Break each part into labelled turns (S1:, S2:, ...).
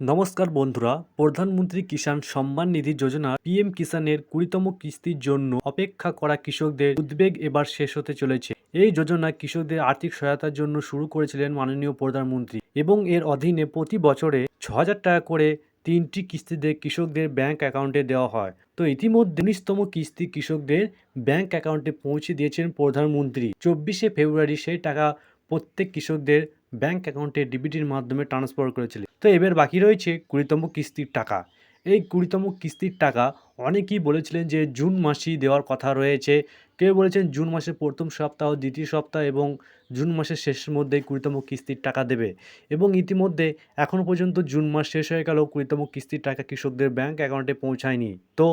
S1: নমস্কার বন্ধুরা, প্রধানমন্ত্রী কিষাণ সম্মান নিধি যোজনা পিএম কিষাণের কুড়িতম কিস্তির জন্য অপেক্ষা করা কৃষকদের উদ্বেগ এবার শেষ হতে চলেছে। এই যোজনা কৃষকদের আর্থিক সহায়তার জন্য শুরু করেছিলেন মাননীয় প্রধানমন্ত্রী এবং এর অধীনে প্রতি বছরে ছ টাকা করে তিনটি কিস্তিতে কৃষকদের ব্যাংক অ্যাকাউন্টে দেওয়া হয়। তো ইতিমধ্যে উনিশতম কিস্তি কৃষকদের ব্যাংক অ্যাকাউন্টে পৌঁছে দিয়েছেন প্রধানমন্ত্রী। চব্বিশে ফেব্রুয়ারি সেই টাকা প্রত্যেক কৃষকদের ব্যাংক অ্যাকাউন্টে ডিবিটির মাধ্যমে ট্রান্সফার করেছিলেন। তো এবার বাকি রয়েছে কুড়িতম কিস্তির টাকা। এই কুড়িতম কিস্তির টাকা অনেকেই বলেছিলেন যে জুন মাসেই দেওয়ার কথা রয়েছে। কেউ বলেছেন জুন মাসের প্রথম সপ্তাহ, দ্বিতীয় সপ্তাহ এবং জুন মাসের শেষের মধ্যেই কুড়িতম কিস্তির টাকা দেবে। এবং ইতিমধ্যে এখনও পর্যন্ত জুন মাস শেষ হয়ে গেলেও কুড়িতম কিস্তির টাকা কৃষকদের ব্যাংক অ্যাকাউন্টে পৌঁছায়নি। তো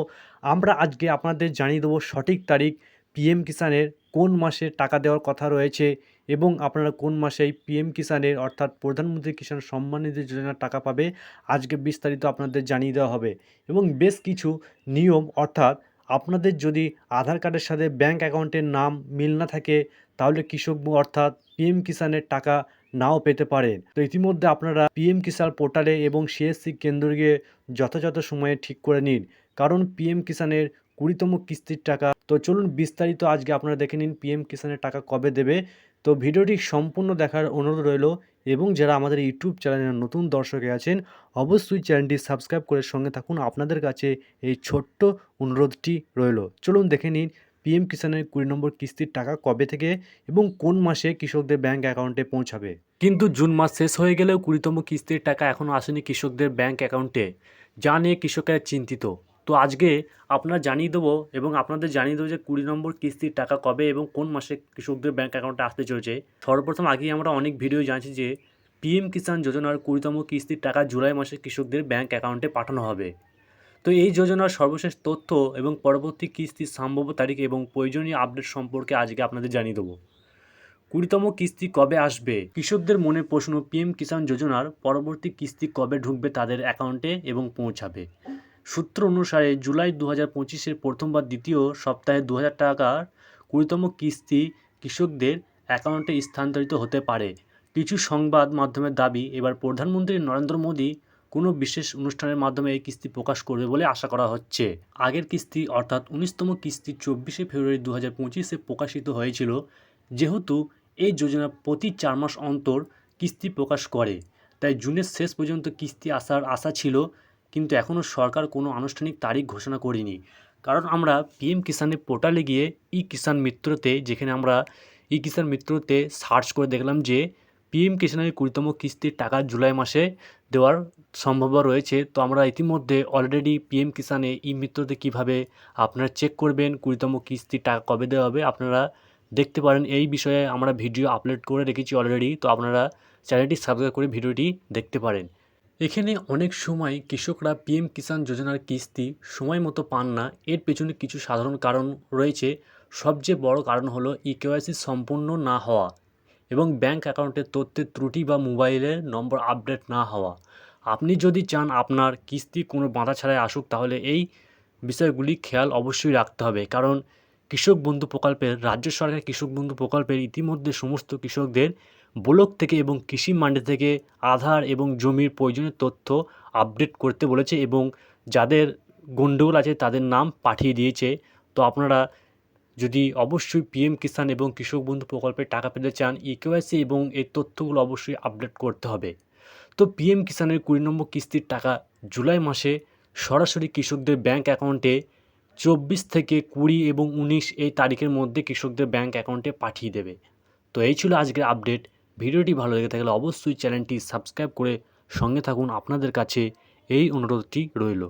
S1: আমরা আজকে আপনাদের জানিয়ে দেবো সঠিক তারিখ, পিএম কিষাণের কোন মাসে টাকা দেওয়ার কথা রয়েছে। এবং আপনারা কোন মাসে এই পিএম কিষাণের অর্থাৎ প্রধানমন্ত্রী কিষাণ সম্মান নিধি যোজনার টাকা পাবে, আজকে বিস্তারিত আপনাদের জানিয়ে দেওয়া হবে। এবং বেশ কিছু নিয়ম অর্থাৎ আপনাদের যদি আধার কার্ডের সাথে ব্যাংক অ্যাকাউন্টের নাম মিল না থাকে, তাহলে কৃষক অর্থাৎ পিএম কিষাণের টাকা নাও পেতে পারেন। তো ইতিমধ্যে আপনারা পিএম কিষাণ পোর্টালে এবং সিএসসি কেন্দ্রে গিয়ে যথাযথ সময়ে ঠিক করে নিন। কারণ পিএম কিষাণের কুড়িতম কিস্তির টাকা। তো চলুন বিস্তারিত আজকে আপনারা দেখে নিন পিএম কিষানের টাকা কবে দেবে। তো ভিডিওটি সম্পূর্ণ দেখার অনুরোধ রইল এবং যারা আমাদের ইউটিউব চ্যানেলের নতুন দর্শকে আছেন, অবশ্যই চ্যানেলটি সাবস্ক্রাইব করে সঙ্গে থাকুন। আপনাদের কাছে এই ছোট্ট অনুরোধটি রইল। চলুন দেখে নিন পিএম কিষানের কুড়ি নম্বর কিস্তির টাকা কবে থেকে এবং কোন মাসে কৃষকদের ব্যাংক অ্যাকাউন্টে পৌঁছাবে। কিন্তু জুন মাস শেষ হয়ে গেলেও কুড়িতম কিস্তির টাকা এখনও আসেনি কৃষকদের ব্যাংক অ্যাকাউন্টে। যা নিয়ে কৃষকেরা চিন্তিত। তো আজকে আপনারা জানিয়ে দেবো এবং আপনাদের জানিয়ে দেবো যে কুড়ি নম্বর কিস্তির টাকা কবে এবং কোন মাসে কৃষকদের ব্যাঙ্ক অ্যাকাউন্টে আসতে চলেছে। সর্বপ্রথম আগেই আমরা অনেক ভিডিও জানছি যে পিএম কিষাণ যোজনার কুড়িতম কিস্তির টাকা জুলাই মাসে কৃষকদের ব্যাঙ্ক অ্যাকাউন্টে পাঠানো হবে। তো এই যোজনার সর্বশেষ তথ্য এবং পরবর্তী কিস্তির সম্ভাব্য তারিখ এবং প্রয়োজনীয় আপডেট সম্পর্কে আজকে আপনাদের জানিয়ে দেবো। কুড়িতম কিস্তি কবে আসবে? কৃষকদের মনে প্রশ্ন, পিএম কিষাণ যোজনার পরবর্তী কিস্তি কবে ঢুকবে তাদের অ্যাকাউন্টে এবং পৌঁছাবে? সূত্র অনুসারে জুলাই দু হাজার পঁচিশের প্রথম বা দ্বিতীয় সপ্তাহে দু হাজার টাকার কুড়িতম কিস্তি কৃষকদের অ্যাকাউন্টে স্থানান্তরিত হতে পারে। কিছু সংবাদ মাধ্যমের দাবি, এবার প্রধানমন্ত্রী নরেন্দ্র মোদী কোনো বিশেষ অনুষ্ঠানের মাধ্যমে এই কিস্তি প্রকাশ করবে বলে আশা করা হচ্ছে। আগের কিস্তি, অর্থাৎ উনিশতম কিস্তি চব্বিশে ফেব্রুয়ারি দু হাজার পঁচিশে প্রকাশিত হয়েছিল, যেহেতু এই যোজনা প্রতি চার মাস অন্তর কিস্তি প্রকাশ করে। তাই জুনের শেষ পর্যন্ত কিস্তি আসার আশা ছিল কিন্তু এখনও সরকার কোনো আনুষ্ঠানিক তারিখ ঘোষণা করেনি। কারণ আমরা পিএম কিষানের পোর্টালে গিয়ে ই কিষাণ মিত্রতে, যেখানে আমরা ই কিষাণ মিত্রতে সার্চ করে দেখলাম যে পিএম কিষানের কুড়িতম কিস্তির টাকা জুলাই মাসে দেওয়ার সম্ভাবনা রয়েছে। তো আমরা ইতিমধ্যে অলরেডি পিএম কিষানে ই মিত্রতে কীভাবে আপনারা চেক করবেন, কুড়িতম কিস্তির টাকা কবে দেওয়া হবে, আপনারা দেখতে পারেন। এই বিষয়ে আমরা ভিডিও আপলোড করে রেখেছি অলরেডি তো আপনারা চ্যানেলটি সাবস্ক্রাইব করে ভিডিওটি দেখতে পারেন। এখানে অনেক সময় কৃষকরা পিএম কিষাণ যোজনার কিস্তি সময় মতো পান না। এর পেছনে কিছু সাধারণ কারণ রয়েছে। সবচেয়ে বড় কারণ হলো ই কেওয়াইসি সম্পূর্ণ না হওয়া এবং ব্যাংক অ্যাকাউন্টের তথ্যের ত্রুটি বা মোবাইলের নম্বর আপডেট না হওয়া। আপনি যদি চান আপনার কিস্তি কোনো বাঁধা ছাড়াই আসুক, তাহলে এই বিষয়গুলি খেয়াল অবশ্যই রাখতে হবে। কারণ কৃষক বন্ধু প্রকল্পের, রাজ্য সরকার কৃষক বন্ধু প্রকল্পের ইতিমধ্যে সমস্ত কৃষকদের ব্লক থেকে এবং কৃষি মান্ডি থেকে আধার এবং জমির প্রয়োজনীয় তথ্য আপডেট করতে বলেছে এবং যাদের গণ্ডগোল আছে তাদের নাম পাঠিয়ে দিয়েছে। তো আপনারা যদি অবশ্যই পিএম কিষাণ এবং কৃষক বন্ধু প্রকল্পের টাকা পেতে চান ইকেওয়াইসি এবং এই তথ্যগুলো অবশ্যই আপডেট করতে হবে। তো পিএম কিষাণের কুড়ি নম্বর কিস্তির টাকা জুলাই মাসে সরাসরি কৃষকদের ব্যাংক অ্যাকাউন্টে চব্বিশ থেকে কুড়ি এবং উনিশ এই তারিখের মধ্যে কৃষকদের ব্যাংক অ্যাকাউন্টে পাঠিয়ে দেবে। তো এই ছিল আজকের আপডেট। ভিডিওটি ভালো লেগে থাকলে অবশ্যই চ্যানেলটি সাবস্ক্রাইব করে সঙ্গে থাকুন। আপনাদের কাছে এই অনুরোধটি রইল।